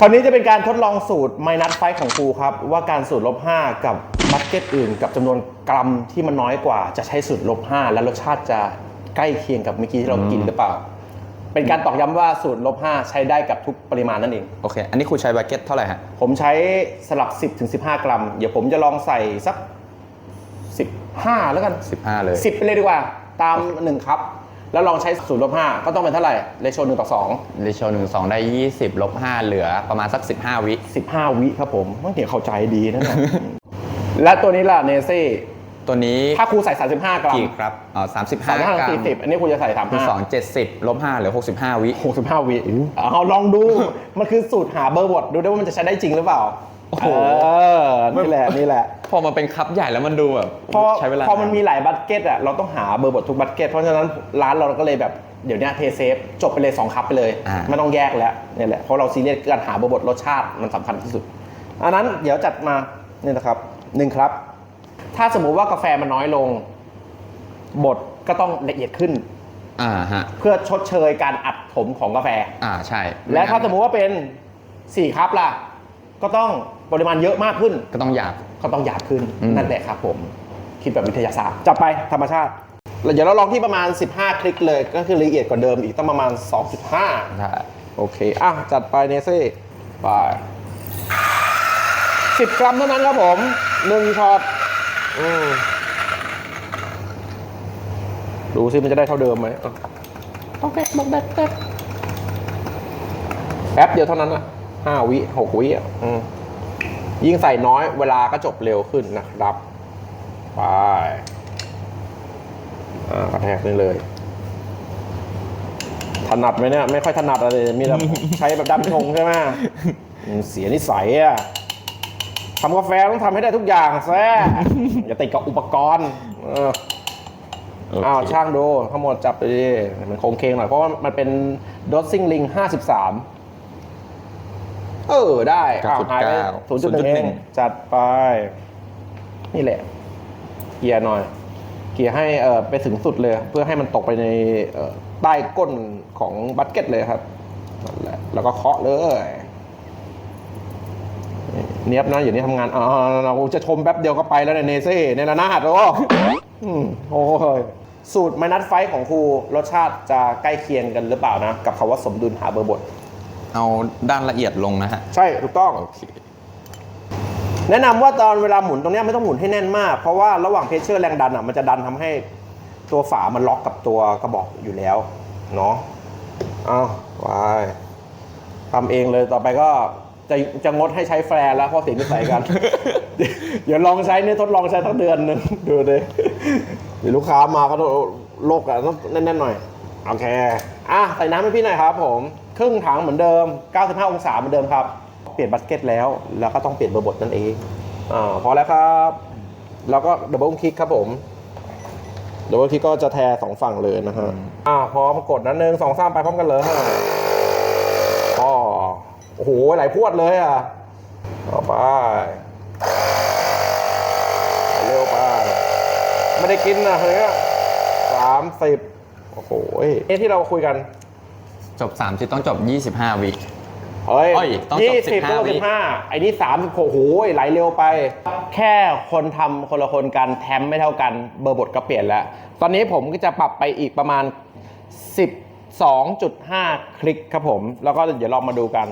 คราวนี้จะเป็นการทดลองสูตรไมนัสไฟของครูครับ ว่าการสูตรลบ5กับบัตเก็ตอื่น กับจำนวนกรัมที่มันน้อยกว่า จะใช้สูตรลบ5และรสชาติจะใกล้เคียงกับเมื่อกี้ที่เรากินหรือเปล่า เป็นการตอกย้ำว่าสูตรลบ5ใช้ได้กับทุกปริมาณนั่นเอง โอเค อันนี้ครูใช้บักเก็ตเท่าไหร่ฮะ ผมใช้สลับ 10ถึง15 กรัม เดี๋ยวผมจะลองใส่สัก 15 แล้วกัน15 เลย 10ไปเลยดีกว่า ตาม1ครับ แล้วลองใช้สูตรลบ5ก็ต้องเป็นเท่าไหร่เลโช1ต่อ2เรโชหนึ่งสองได้20ลบ5เหลือประมาณสัก15วิ15วิครับผมต้องเห็นเข้าใจดีนะเนี่ย และตัวนี้ล่ะเนเซ่ตัวนี้ถ้าครูใส่ 35 กรัมกี่ครับอ๋อ35 35กรัมสี่สิบอันนี้ครูจะใส่คือ35สองเจ็ดสิบลบ5เหลือ65วิ 65วิเอาลองดู มันคือสูตรหาเบอร์บทดูได้ว่ามันจะใช้ได้จริงหรือเปล่า โอ้โห เออนี่แหละนี่แหละ พอมาเป็นคัพใหญ่แล้วมันดูแบบพอใช้เวลาพอมันมีหลายบัตเก็ตอะเราต้องหาเบอร์บททุกบัตเก็ตเพราะฉะนั้นร้านเราก็เลยแบบเดี๋ยวเนี้เทเซฟจบไปเลย 2 คัพไปเลยอ่าไม่ต้องแยกแล้วเนี่ยแหละเพราะเราซีเรียสการหาเบอร์บทรสชาติมันสำคัญที่สุด อันนั้นเดี๋ยวจัดมานี่นะครับหนึ่งครับ ถ้าสมมุติว่ากาแฟมันน้อยลงบดก็ต้องละเอียดขึ้นอ่าฮะเพื่อชดเชยการอัดถมของกาแฟ อ่าใช่ และถ้าสมมุติว่าเป็น4ครับล่ะ ก็ต้อง ปริมาณเยอะมากขึ้น ก็ต้องหยาบ ก็ต้องหยาบขึ้นอืม นั่นแหละครับผมคิดแบบวิทยาศาสตร์จับไปธรรมชาติแล้วเดี๋ยวเราลองที่ประมาณ 15 คลิกเลย ก็คือละเอียดกว่าเดิมอีกต้องประมาณ 2.5 ใช่โอเค อะ จัดไปเนเซ่ไป10กรัมเท่านั้นครับผม1ช็อตอืมดูซิมันจะได้เท่าเดิมไหมอะต้องแบกบอกแบกแบกแป๊บเดียวเท่านั้นนะห้าวิหกวิอะอืม ยิ่งใส่น้อยเวลาก็จบเร็วขึ้นนะครับ ไปอ่ากระแทกนี่เลย ถนัดไหมเนี่ย ไม่ค่อยถนัดอะไรเลยมีแต่ใช้แบบดันชงใช่ไหมอืมเสียนิสัยอะทำกาแฟต้องทำให้ได้ทุกอย่างแซ่อย่าติดกับอุปกรณ์เออโอเคอ้าวช่างดูทั้งหมดจับไปดิมันโคงเคงหน่อย เพราะว่ามันเป็นดอ t ซิงลิง53 เออได้อ้าวหายไป9.9 0.1เองจัดไป นี่แหละ เกียร์หน่อย เกียร์ให้เอ่อไปถึงสุดเลย เพื่อให้มันตกไปในเอ่อใต้ก้นของบัตเก็ตเลยครับนั่นแหละแล้วก็เคาะเลยเนียบนะอย่างนี้ทำงานอ่าเราจะชมแป๊บเดียวก็ไปแล้วเนี่ยเนเซ่ในระนาดโอ้อืมโอ้ยสูตรไมนัสไฟของครูรสชาติจะใกล้เคียงกันหรือเปล่านะ กับคำว่าสมดุลหาเบอร์บท เอาด้านละเอียดลงนะฮะ ใช่ถูกต้อง โอเค แนะนำว่าตอนเวลาหมุนตรงเนี้ยไม่ต้องหมุนให้แน่นมาก เพราะว่าระหว่างเพชเชอร์แรงดันอะมันจะดันทำให้ตัวฝามันล็อกกับตัวกระบอกอยู่แล้วเนาะเอาไปทำเองเลยต่อไปก็จะจะงดให้ใช้แฟร์แล้วเพราะเสียนิสัยกัน เดี๋ยวลองใช้เนี่ยทดลองใช้ทั้งเดือนหนึงดูเลยเดี๋ยวลูกค้ามาก็ต้องโลกอะต้องแน่นๆหน่อย โอเค อะใส่น้ำให้พี่หน่อยครับ ผม ครึ่งถังเหมือนเดิม 95 องศาเหมือนเดิมครับ เปลี่ยนบัสเก็ตแล้ว แล้วก็ต้องเปลี่ยนเบอร์บทนั่นเอง อ่า พอแล้วครับ แล้วก็ดับเบิลคลิกครับผมดับเบิลคลิกก็จะแทสองฝั่งเลยนะฮะ อ่า พร้อมกดนะหนึ่งสองสามไปพร้อมกันเลยอ๋อโอ้โห หลายพวดเลยอะต่อไปไปเร็วไปไม่ได้กินนะเฮ้ยสามสิบ โอ้โหเอ้ที่เราคุยกันจบ3ที่ต้องจบ 25 วิเฮ้ยเอ้ยต้องจบยี่สิบ15ต้องวิ สิบห้าไอ้นี่สามสิบโอ้โหไหลเร็วไป แค่คนทำคนละคนกันแทมไม่เท่ากัน เบอร์บทก็เปลี่ยนแล้ว ตอนนี้ผมก็จะปรับไปอีกประมาณ 12.5 คลิกครับผม แล้วก็เดี๋ยวลองมาดูกัน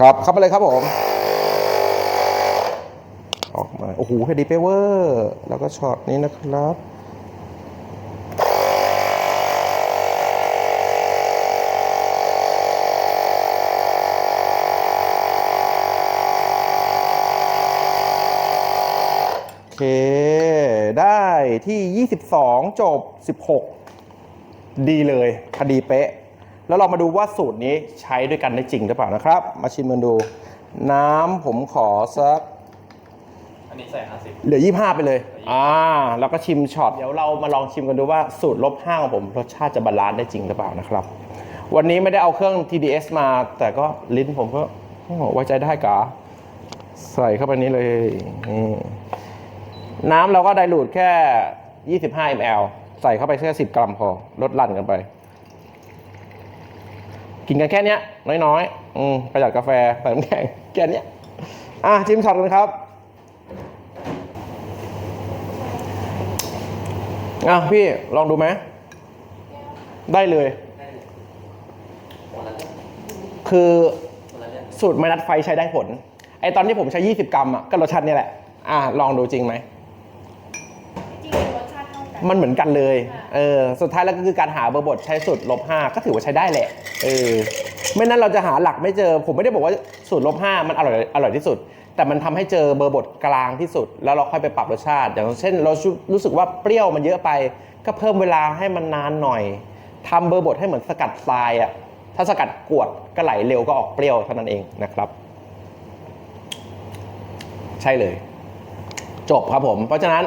ครับเข้าไปเลยครับผม ออกมา โอ้โหเพดีเปเวอร์ แล้วก็ช็อตนี้นะครับ เค ได้ที่ 22 จบ 16 ดีเลยพอดีเป๊ะ แล้วเรามาดูว่าสูตรนี้ใช้ด้วยกันได้จริงหรือเปล่านะครับ มาชิมกันดู น้ำผมขอสักอันนี้ใส่ห้าสิบเหลือ 25 ไปเลย อ่า แล้วก็ชิมช็อต เดี๋ยวเรามาลองชิมกันดูว่าสูตรลบห้าของผมรสชาติจะบาลานซ์ได้จริงหรือเปล่านะครับ วันนี้ไม่ได้เอาเครื่อง TDS มา แต่ก็ลิ้นผมก็โอ้โหไว้ใจได้กะใส่เข้าไปนี้เลยนี่ น้ำเราก็ไดรูดแค่ 25 ml ใส่เข้าไปแค่10 กรัมพอลดลั่นกันไป กินกันแค่เนี้ยน้อยๆอืมประหยัดกาแฟใส่น้ำแข็งแค่นี้อะชิมช็อตกันครับอะพี่ลองดูไหมได้เลย คือสูตรไม่นัดไฟใช้ได้ผล ไอตอนที่ผมใช้ 20 กรัมอะก็รสชาตินี่แหละ อะลองดูจริงไหม จริงๆรสชาติเท่ากัน มันเหมือนกันเลยค่ะเออ สุดท้ายแล้วก็คือการหาเบอร์บทใช้สูตรลบห้าก็ถือว่าใช้ได้แหละ เออ ไม่นั้นเราจะหาหลักไม่เจอ ผมไม่ได้บอกว่าสูตรลบห้ามันอร่อยอร่อยที่สุด แต่มันทำให้เจอเบอร์บทกลางที่สุด แล้วเราค่อยไปปรับรสชาติ อย่างเช่นเรารู้สึกว่าเปรี้ยวมันเยอะไป ก็เพิ่มเวลาให้มันนานหน่อยทำเบอร์บทให้เหมือนสกัดทรายอะถ้าสกัดกวดก็ไหลเร็วก็ออกเปรี้ยวเท่านั้นเองนะครับ ใช่เลย จบครับผม เพราะฉะนั้น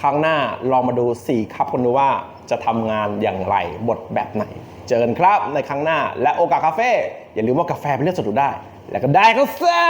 ครั้งหน้าลองมาดู 4คัพกันดูว่าจะทำงานอย่างไรบทแบบไหน เจอกันครับในครั้งหน้าและโอกาสคาเฟ่อย่าลืมว่ากาแฟเป็นเรื่องสดดูได้ แล้วก็ได้ก็ซ่า